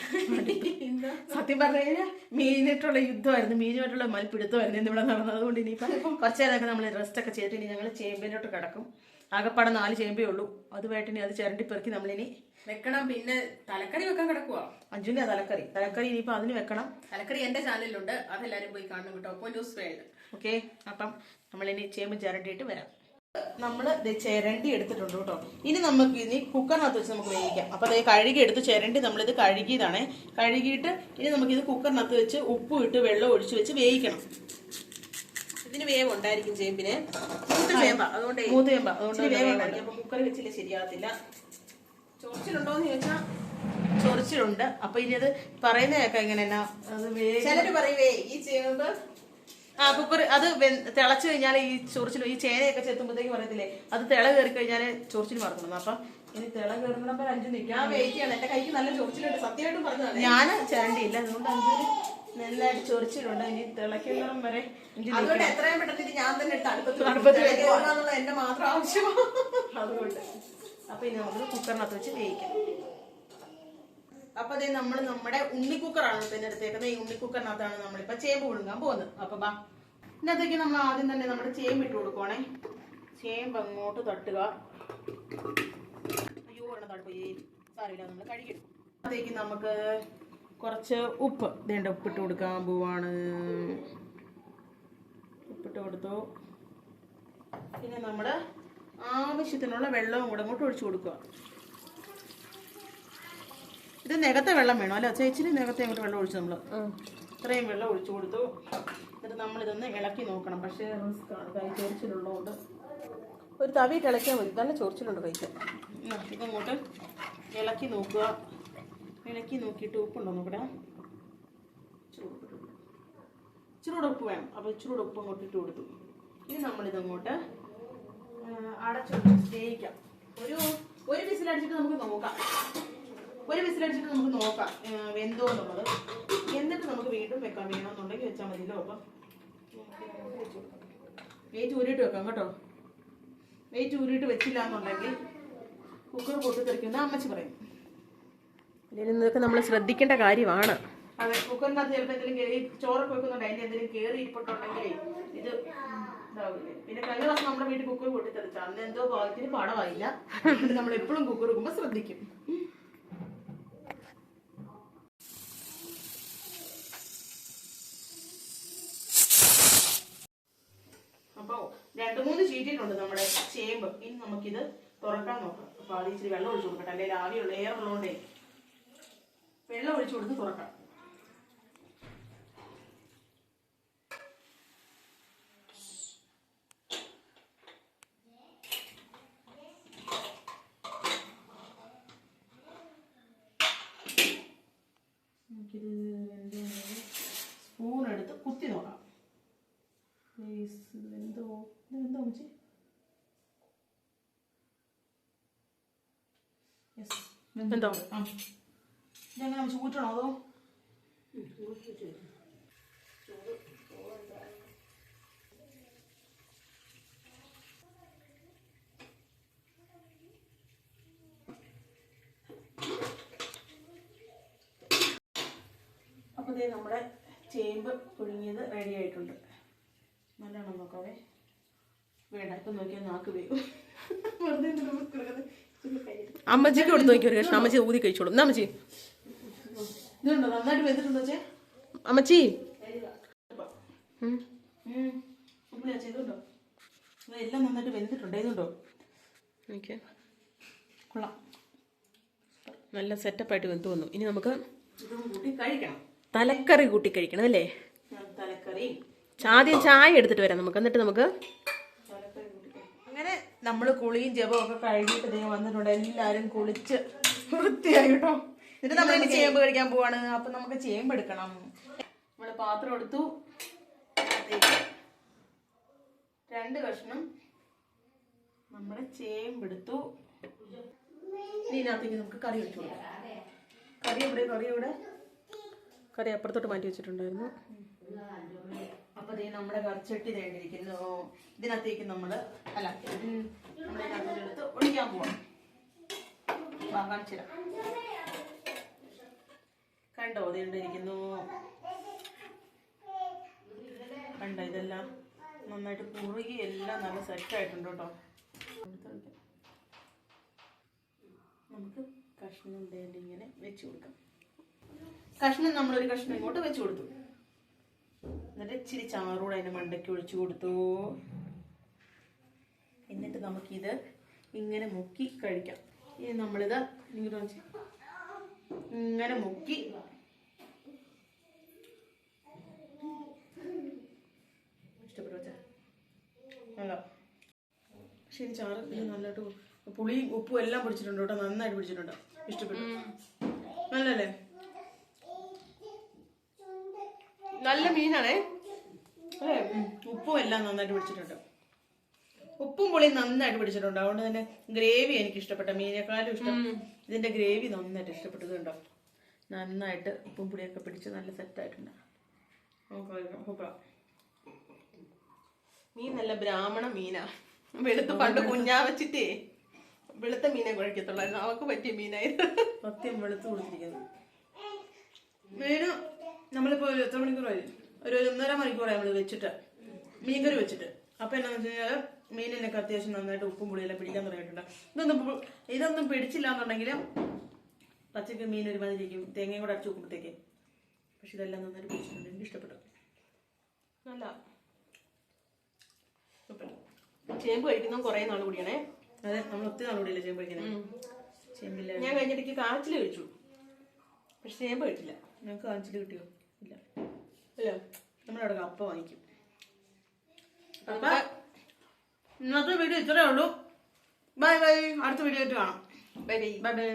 A: സത്യം പറഞ്ഞു കഴിഞ്ഞാൽ മീനിട്ടുള്ള യുദ്ധമായിരുന്നു. മീനുമായിട്ടുള്ള മൽപ്പിടുത്തമായിരുന്നു ഇന്നിവിടെ നടന്നത്. അതുകൊണ്ട് ഇനിയിപ്പം കുറച്ചേരൊക്കെ നമ്മൾ റെസ്റ്റ് ഒക്കെ ചെയ്തിട്ട് ഇനി ഞങ്ങൾ ചേമ്പിലോട്ട് കിടക്കും. ആകെപ്പാടെ നാല് ചേമ്പേ ഉള്ളൂ. അതുമായിട്ട് ഇനി അത് ചിരണ്ടി പെറുക്കി നമ്മളിനി
B: വെക്കണം. പിന്നെ തലക്കറി വെക്കാൻ കിടക്കുവാ.
A: അഞ്ചുവിന്റെ തലക്കറി. തലക്കറി ഇനിയിപ്പോ അതിന് വെക്കണം.
B: തലക്കറി എന്റെ ചാനലിലുണ്ട്. അതെല്ലാരും പോയി കാണണം കേട്ടോ. അപ്പോൾ ന്യൂസ് വേൾഡ്
A: ഓക്കെ. അപ്പം നമ്മളിനി ചേമ്പ് ചിരണ്ടിയിട്ട് വരാം. നമ്മൾ ചിരണ്ടി എടുത്തിട്ടുണ്ട് കേട്ടോ. ഇനി നമുക്ക് ഇനി കുക്കറിനകത്ത് വെച്ച് നമുക്ക് വേവിക്കാം. അപ്പോൾ അത് കഴുകി എടുത്ത് ചിരണ്ടി നമ്മളിത് കഴുകിയതാണേ. കഴുകിയിട്ട് ഇനി നമുക്കിത് കുക്കറിനകത്ത് വെച്ച് ഉപ്പും ഇട്ട് വെള്ളം ഒഴിച്ച് വെച്ച് വേവിക്കണം.
B: ഇതിന് വേവ് ഉണ്ടായിരിക്കും ചേമ്പിന്. മൂത്ത ചേമ്പാ. അതുകൊണ്ട്
A: ചേമ്പ. അതുകൊണ്ട് വേവ് ഉണ്ടായിരിക്കും. വെച്ചില്ല ശരിയാകത്തില്ല.
B: ചൊറിച്ചിലുണ്ടോന്ന് ചോദിച്ചാൽ
A: ചൊറിച്ചിലുണ്ട്. അപ്പൊ ഇനി അത് പറയുന്ന കേൾക്കാം ഇങ്ങനെ
B: ചിലര് പറയുവേ ഈ ചേമ്പ്
A: ആ കുക്കർ അത് തിളച്ചു കഴിഞ്ഞാൽ ഈ ചൊറിച്ചിൽ ഈ ചേനയൊക്കെ ചെത്തുമ്പോഴത്തേക്ക് പറയത്തില്ലേ അത് തിള കയറി കഴിഞ്ഞാൽ ചൊറിച്ചിൽ മറക്കണം. അപ്പൊ ഇനി തിള കയറുന്നപ്പോൾ അഞ്ചു
B: ഞാൻ
A: നിൽക്കാം
B: വെയിറ്റ് ചെയ്യണം. എന്റെ കൈക്ക് നല്ല ചൊറിച്ചിലുണ്ട്. സത്യമായിട്ടും പറഞ്ഞു
A: ഞാൻ ചേണ്ടിയില്ല. അതുകൊണ്ട് അഞ്ചു നല്ലതായിട്ട് ചൊറിച്ചിലുണ്ട്. ഇനി തിളക്കുന്നിടം വരെ
B: അതുകൊണ്ട് എത്രയും പെട്ടെന്ന് ഇത് ഞാൻ തന്നെ അടുപ്പത്ത്
A: അടുപ്പത്ത്
B: വെക്കും.
A: വെക്കുവാ.
B: എന്റെ മാത്രം ആവശ്യമാണ്
A: അതുകൊണ്ട്. അപ്പൊ ഇനി നമുക്ക് കുക്കറിനകത്ത് വെച്ച് വേവിക്കാം. അപ്പൊ അതേ നമ്മൾ നമ്മുടെ ഉണ്ണി കുക്കറാണ് പിന്നെ എടുത്തേക്കുന്നത് ഈ ഉണ്ണി കുക്കറിനകത്താണ് നമ്മളിപ്പോ ചേമ്പ് കൊടുക്കാൻ പോകുന്നത്. അപ്പൊ ബാ. ഇതിനകത്തേക്ക് നമ്മൾ ആദ്യം തന്നെ നമ്മുടെ ചേമ്പ് ഇട്ട് കൊടുക്കുവാണേ. ചേമ്പ് അങ്ങോട്ട് തട്ടുക. അയ്യോ ഒരെണ്ണം തടുപ്പോയി സാരമില്ല. നമ്മൾ കഴുകിയെടുക്കും അതിലേക്ക് നമുക്ക് കുറച്ച് ഉപ്പ്. ഇതേണ്ട ഉപ്പിട്ട് കൊടുക്കാൻ പോവാണ്. ഉപ്പിട്ട് കൊടുത്തു. പിന്നെ നമ്മൾ ആവശ്യത്തിനുള്ള വെള്ളവും കൂടെ അങ്ങോട്ട് ഒഴിച്ചു കൊടുക്കുക. ഇത് നികത്തെ വെള്ളം വേണം? അല്ലേ ചേച്ചി നികത്തെ അങ്ങോട്ട് വെള്ളം ഒഴിച്ചു നമ്മൾ ഇത്രയും വെള്ളം ഒഴിച്ചു കൊടുത്തു. എന്നിട്ട് നമ്മളിതൊന്ന് ഇളക്കി നോക്കണം. പക്ഷേ റിസ്ക് ആണ്. കൈ ചൊറിച്ചിലുള്ളതുകൊണ്ട്. ഒരു തവിയിട്ട് ഇളക്കിയാൽ മതി. നല്ല ചൊറിച്ചിലുണ്ട് കൈക്ക്. ഇതങ്ങോട്ട് ഇളക്കി നോക്കുക. ഇളക്കി നോക്കിയിട്ട് ഉപ്പുണ്ടോ നോക്കട്ടെ? ഇച്ചിരൂടെ ഉപ്പ് വേണം. അപ്പോൾ ഇച്ചിരൂടെ ഉപ്പ് അങ്ങോട്ട് ഇട്ട് കൊടുത്തു. ഇനി നമ്മളിതങ്ങോട്ട് അടച്ചു സ്റ്റേയിക്കാം ഒരു ഒരു വിസിലടിച്ചിട്ട് നമുക്ക് നോക്കാം. ഒരു വിസിലടിച്ചിട്ട് നമുക്ക് നോക്കാം വെന്തോ എന്നുള്ളത്. എന്നിട്ട് നമുക്ക് വീണ്ടും വെക്കാൻ വേണമെന്നുണ്ടെങ്കിൽ വെച്ചാൽ മതിയല്ലോ. അപ്പം വെയിറ്റ് ഊരിയിട്ട് വെക്കാം കേട്ടോ. വെയിറ്റ് ഊരിയിട്ട് വെച്ചില്ല എന്നുണ്ടെങ്കിൽ കുക്കർ പൊട്ടിത്തെറിക്കുന്ന അമ്മച്ചി പറയും.
B: ഇതൊക്കെ നമ്മൾ ശ്രദ്ധിക്കേണ്ട കാര്യമാണ്.
A: അതെ കുക്കറിനകത്ത് ചിലപ്പോൾ എന്തെങ്കിലും കേറി ചോറൊക്കെ വെക്കുന്നുണ്ട്. അതിന് എന്തെങ്കിലും കയറി ഇരിപ്പുണ്ടെങ്കിലേ ഇത് ഇതാവില്ലേ? പിന്നെ കഴിഞ്ഞ പ്രാവശ്യം നമ്മുടെ വീട്ടിൽ കുക്കർ പൊട്ടിത്തെറിച്ചു അന്ന് എന്തോ ഭാഗത്തിന് പണമായില്ല നമ്മൾ എപ്പോഴും കുക്കർ വെക്കുമ്പോൾ ശ്രദ്ധിക്കും. അപ്പോൾ രണ്ട് മൂന്ന് ചീറ്റിട്ടുണ്ട് നമ്മുടെ ചേമ്പ്. ഇനി നമുക്കിത് തുറക്കാൻ നോക്കാം. അപ്പോൾ അത് ഇച്ചിരി വെള്ളം ഒഴിച്ചു കൊടുക്കട്ടെ. അല്ലെങ്കിൽ ആവിയുള്ള എയർ ഉള്ളതുകൊണ്ടേ വെള്ളം ഒഴിച്ചു കൊടുത്ത് തുറക്കണം. സ്പൂൺ എടുത്ത് കുത്തി നോക്കാം. പ്ലീസ് എന്തോ ഇതെന്തോ അമ്മച്ചി?
B: എന്തോ?
A: ആ. ഇതെങ്ങനെ അപ്പോൾ ദേ നമ്മുടെ ചേമ്പ് പുഴുങ്ങിയത് റെഡി ആയിട്ടുണ്ട്. നല്ലോണം നോക്കാവേ. വേണ്ട ഇപ്പം നോക്കിയാൽ നാക്ക് വേഗം വെറുതെ നമുക്ക്.
B: അമ്മച്ചിക്ക് കൊടുത്ത് നോക്കി കഷ്ണം അമ്മച്ചി ഊതി കഴിച്ചോളും. എന്നാ അമ്മച്ചി?
A: ഇതുണ്ടോ? നന്നായിട്ട് വെന്തിട്ടുണ്ടോ ചേ
B: അമ്മച്ചി.
A: ചെയ്തുണ്ടോ എല്ലാം നന്നായിട്ട് വെന്തിട്ടുണ്ട്. ഇതുണ്ടോ?
B: ഓക്കെ.
A: കൊള്ളാം.
B: നല്ല സെറ്റപ്പായിട്ട് വെന്ത് വന്നു. ഇനി നമുക്ക് തലക്കറി കൂട്ടി കഴിക്കണം അല്ലേ? ആദ്യം ചായ എടുത്തിട്ട് വരാം നമുക്ക്. എന്നിട്ട് നമുക്ക്
A: അങ്ങനെ നമ്മൾ കുളിയും ജപവും ഒക്കെ കഴിഞ്ഞിട്ട് വന്നിട്ടുണ്ട്. എല്ലാവരും കുളിച്ച് വൃത്തിയായി കേട്ടോ. എന്നിട്ട് നമ്മൾ ഇനി ചേമ്പ് കഴിക്കാൻ പോവാണ്. അപ്പൊ നമുക്ക് ചേമ്പ് എടുക്കണം. നമ്മൾ പാത്രം എടുത്തു. രണ്ട് കഷ്ണം നമ്മുടെ ചേമ്പ് എടുത്തു. ഇതിനകത്തേക്ക് നമുക്ക് കറി വെച്ചു കറി എവിടെ? കറി എവിടെ?
B: കറി അപ്പുറത്തോട്ട് മാറ്റി വെച്ചിട്ടുണ്ടായിരുന്നു.
A: അപ്പൊ ഇത് നമ്മുടെ കറിച്ചട്ടി തേണ്ടിയിരിക്കുന്നു ഇതിനകത്തേക്ക് നമ്മൾ അല്ല നമ്മുടെ ഇതിനകത്തേക്ക് എടുത്ത് ഒഴിക്കാൻ പോവാം. വാങ്ങാൻ തരാം. കണ്ടോ? ഇരിക്കുന്നു? കണ്ടോ ഇതെല്ലാം? നന്നായിട്ട് കുറുകി എല്ലാം നല്ല സെറ്റ് ആയിട്ടുണ്ട് കേട്ടോ. നമുക്ക് കഷ്ണം ഇങ്ങനെ വെച്ച് കൊടുക്കാം. കഷ്ണം നമ്മളൊരു കഷ്ണം ഇങ്ങോട്ട് വെച്ച് കൊടുത്തു. എന്നിട്ട് ഇച്ചിരി ചാറൂടെ അതിന്റെ മണ്ടയ്ക്ക് ഒഴിച്ചു കൊടുത്തു. എന്നിട്ട് നമുക്കിത് ഇങ്ങനെ മുക്കി കഴിക്കാം. ഇനി നമ്മളിത്. ഇങ്ങനെ മുക്കി ഇഷ്ടപ്പെട്ടു വെച്ചാ നല്ല ശരി ചാറ് നല്ലതായിട്ട് പുളിയും ഉപ്പും എല്ലാം പിടിച്ചിട്ടുണ്ട് കേട്ടോ. നന്നായിട്ട് പിടിച്ചിട്ടുണ്ട്. ഇഷ്ടപ്പെട്ടു. നല്ലല്ലേ
B: നല്ല മീനാണേ.
A: അല്ലേ? ഉപ്പും എല്ലാം നന്നായിട്ട് പിടിച്ചിട്ടുണ്ട്. ഉപ്പും പുളിയും നന്നായിട്ട് പിടിച്ചിട്ടുണ്ട്. അതുകൊണ്ട് തന്നെ ഗ്രേവി എനിക്ക് ഇഷ്ടപ്പെട്ട മീനേക്കാളും ഇഷ്ടം. ഇതിന്റെ ഗ്രേവി നന്നായിട്ട് ഇഷ്ടപ്പെട്ടത് കണ്ടോ? നന്നായിട്ട് ഉപ്പും പുളിയൊക്കെ പിടിച്ച് നല്ല സെറ്റ് ആയിട്ടുണ്ട്. നമുക്ക് കഴിക്കാം.
B: മീൻ നല്ല ബ്രാഹ്മണ മീനാ. വെളുത്ത് പണ്ട് കുഞ്ഞാ വെച്ചിട്ടേ വെളുത്ത മീനെ കുഴക്കത്തുള്ളായിരുന്നു. അവക്ക് പറ്റിയ മീനായിരുന്നു.
A: സത്യം വെളുത്ത് കൊടുത്തിരിക്കുന്നു മീന് നമ്മളിപ്പോ ഒരു എത്ര മണിക്കൂറായി ഒരു ഒന്നര മണിക്കൂറായി നമ്മൾ വെച്ചിട്ട്. മീൻകറി വെച്ചിട്ട്. അപ്പൊ എന്നാന്ന് വെച്ച് കഴിഞ്ഞാൽ മീനിനൊക്കെ അത്യാവശ്യം നന്നായിട്ട് ഉപ്പും പുളിയെല്ലാം പിടിക്കാൻ തുടങ്ങിയിട്ടുണ്ട്. ഇതൊന്നും ഇതൊന്നും പിടിച്ചില്ല എന്നുണ്ടെങ്കിൽ പച്ചക്ക് മീൻ ഒരുമാതിരി ഇരിക്കും തേങ്ങയും കൂടെ അടിച്ചു നോക്കുമ്പോഴത്തേക്ക് പക്ഷെ ഇതെല്ലാം നന്നായിട്ട് പിടിച്ചിട്ടുണ്ട്. എനിക്ക് ഇഷ്ടപ്പെട്ടു.
B: നല്ല. ചേമ്പ് കഴിക്കുന്ന കുറേ നാൾ കൂടിയാണേ.
A: അതെ നമ്മൾ ഒത്തിരി നാൾ കൂടിയല്ലേ ചേമ്പ് കഴിക്കുന്നത് ചേമ്പില്ല
B: ഞാൻ കഴിഞ്ഞിടയ്ക്ക് കാച്ചിൽ കഴിച്ചു. പക്ഷെ ചേമ്പ് കഴിച്ചില്ല.
A: ഞങ്ങൾക്ക് കാച്ചിൽ കിട്ടിയോ? ഇല്ല.
B: അല്ലേ
A: നമ്മളവിടെ കപ്പ വാങ്ങിക്കും. അപ്പൊ ഇന്നത്തെ വീഡിയോ ഇത്രേ ഉള്ളൂ. Bye bye. അടുത്ത വീഡിയോ ആയിട്ട് കാണാം.
B: Bye bye.
A: Bye bye.